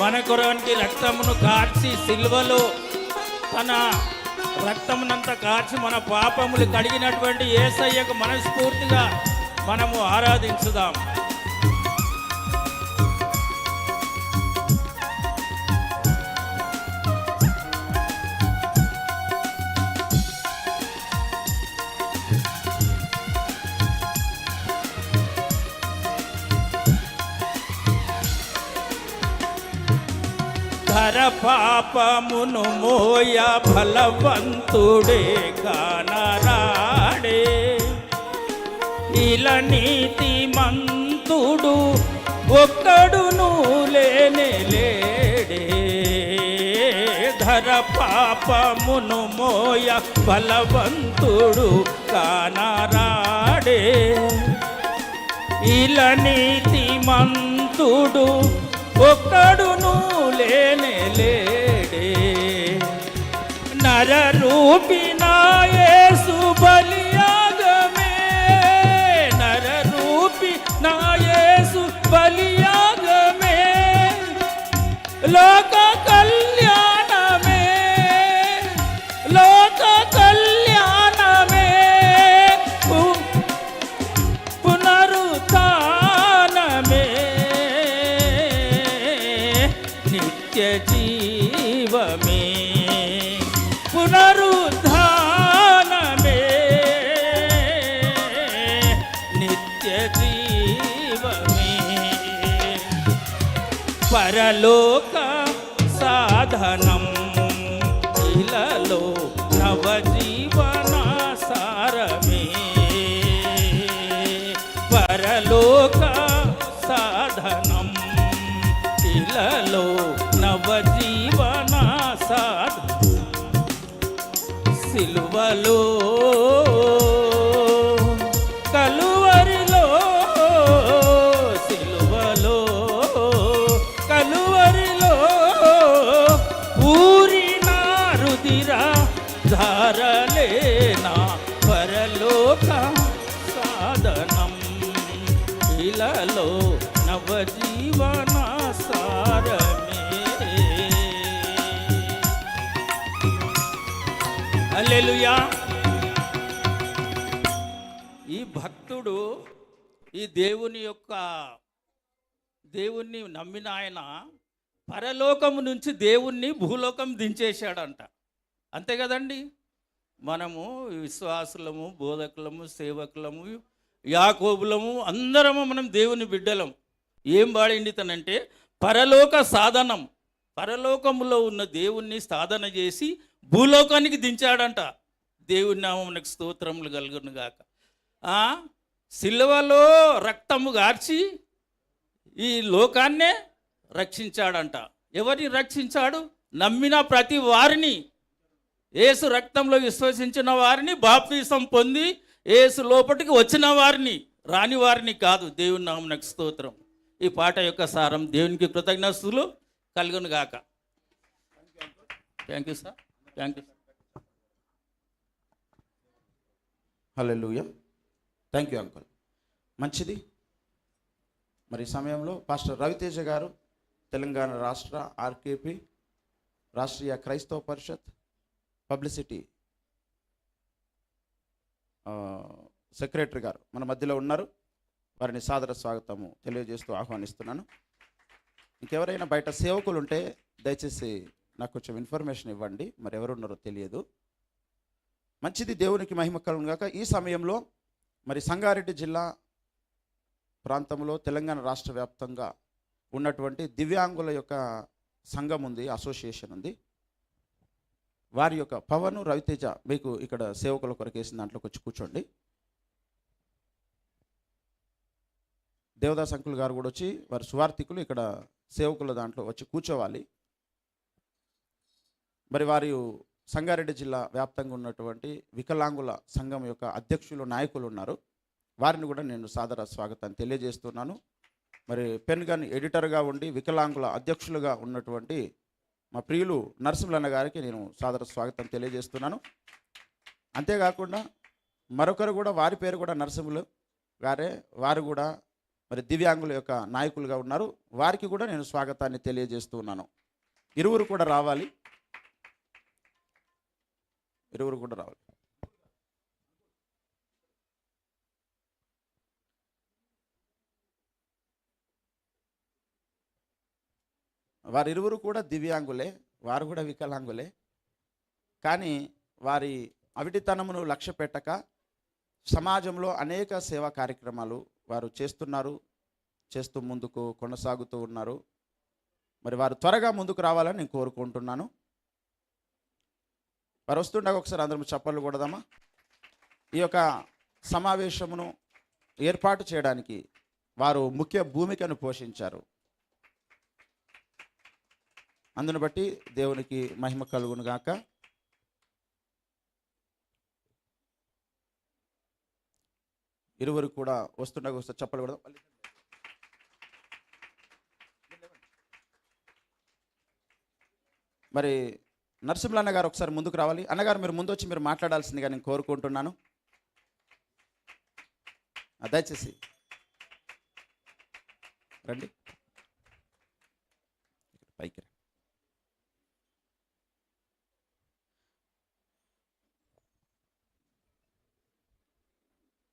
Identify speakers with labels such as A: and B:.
A: మన కొరవనికి రక్తమును కార్చి సిల్వలో తన రక్తమునంత కార్చి మన పాపములు కడిగినటువంటి ఏసయ్యకు మనస్ఫూర్తిగా మనము ఆరాధించుదాం. ధర పాపమును మోయ ఫలవంతుడే కానరాడే. ఇలా నీతి మంతుడు ఒక్కడును లేనే లేడే. ధర పాపమును మోయ ఫలవంతుడు కానరాడే. ఇలా నీతి మంతుడు ఒక్కడును లేనే లేడే. నర రూపినాయేసు బలి పరలోక సాధనం. ఇలలో నవజీవన సారమే పరలోక సాధనం. ఇలలో నవజీవన సాధ సిలువలో నవజీవన సారమే. హల్లెలూయా. ఈ భక్తుడు ఈ దేవుని యొక్క దేవుణ్ణి నమ్మిన ఆయన పరలోకము నుంచి దేవుణ్ణి భూలోకం దించేశాడంట. అంతే కదండి? మనము విశ్వాసులము బోధకులము సేవకులము యాకోబులము అందరము మనం దేవుని బిడ్డలం. ఏం పాడింది తనంటే పరలోక సాధనం. పరలోకములో ఉన్న దేవుణ్ణి సాధన చేసి భూలోకానికి దించాడంట. దేవుని నామమునకు స్తోత్రములు కలుగును గాక. ఆ, రక్తము గార్చి ఈ లోకాన్నే రక్షించాడంట. ఎవరిని రక్షించాడు? నమ్మిన ప్రతి వారిని. ఏసు రక్తంలో విశ్వసించిన వారిని బాప్తీసం పొంది ఏసు లోపటికి వచ్చిన వారిని రాని వారిని కాదు దేవుని నామనకు స్తోత్రం. ఈ పాట యొక్క సారం దేవునికి కృతజ్ఞతలు కలుగును గాక thank you sir thank you
B: hallelujah thank you uncle మంచిది. మరి సమయంలో పాస్టర్ రవితేజ గారు తెలంగాణ రాష్ట్ర ఆర్కేపీ రాష్ట్రీయ క్రైస్తవ పరిషత్ పబ్లిసిటీ సెక్రటరీ గారు మన మధ్యలో ఉన్నారు. వారిని సాదర స్వాగతము తెలియజేస్తూ ఆహ్వానిస్తున్నాను. ఇంకెవరైనా బయట సేవకులు ఉంటే దయచేసి నాకు కొంచెం ఇన్ఫర్మేషన్ ఇవ్వండి. మరి ఎవరున్నారో తెలియదు. మంచిది దేవునికి మహిమ కలుగును ఈ సమయంలో మరి సంగారెడ్డి జిల్లా ప్రాంతంలో తెలంగాణ రాష్ట్ర వ్యాప్తంగా ఉన్నటువంటి దివ్యాంగుల యొక్క సంఘం ఉంది అసోసియేషన్ ఉంది. వారి యొక్క పవన్ రవితేజ మీకు ఇక్కడ సేవకుల కొరకు వేసిన దాంట్లోకి వచ్చి కూర్చోండి. దేవదాస్ అంకుల్ గారు కూడా వచ్చి వారి సువార్థికులు ఇక్కడ సేవకుల దాంట్లో వచ్చి కూర్చోవాలి. మరి వారి సంగారెడ్డి జిల్లా వ్యాప్తంగా ఉన్నటువంటి వికలాంగుల సంఘం యొక్క అధ్యక్షులు నాయకులు ఉన్నారు. వారిని కూడా నేను సాదర స్వాగతాన్ని తెలియజేస్తున్నాను. మరి పెన్ గన్ ఎడిటర్గా ఉండి వికలాంగుల అధ్యక్షులుగా ఉన్నటువంటి మా ప్రియులు నరసింహన్న గారికి నేను సాదర స్వాగతం తెలియజేస్తున్నాను. అంతేకాకుండా మరొకరు కూడా వారి పేరు కూడా నరసింహులు గారే వారు కూడా మరి దివ్యాంగుల యొక్క నాయకులుగా ఉన్నారు. వారికి కూడా నేను స్వాగతాన్ని తెలియజేస్తూ ఉన్నాను. ఇరువురు కూడా రావాలి. ఇరువురు కూడా రావాలి. వారిరువురు కూడా దివ్యాంగులే వారు కూడా వికలాంగులే. కానీ వారి అవిటితనమును లక్ష్య పెట్టక సమాజంలో అనేక సేవా కార్యక్రమాలు వారు చేస్తున్నారు చేస్తూ ముందుకు కొనసాగుతూ ఉన్నారు. మరి వారు త్వరగా ముందుకు రావాలని నేను కోరుకుంటున్నాను. వారు వస్తుండగా ఒకసారి అందరం చప్పట్లు కొడదామా? ఈ యొక్క సమావేశమును ఏర్పాటు చేయడానికి వారు ముఖ్య భూమికను పోషించారు. అందును బట్టి దేవునికి మహిమ కలుగును గాక. ఇరువురు కూడా వస్తుండగా వస్తే చెప్పలు కూడా మరి నరసింహులు అన్నగారు ఒకసారి ముందుకు రావాలి. అన్నగారు మీరు ముందు వచ్చి మీరు మాట్లాడాల్సిందిగా నేను కోరుకుంటున్నాను. దయచేసి. రండి.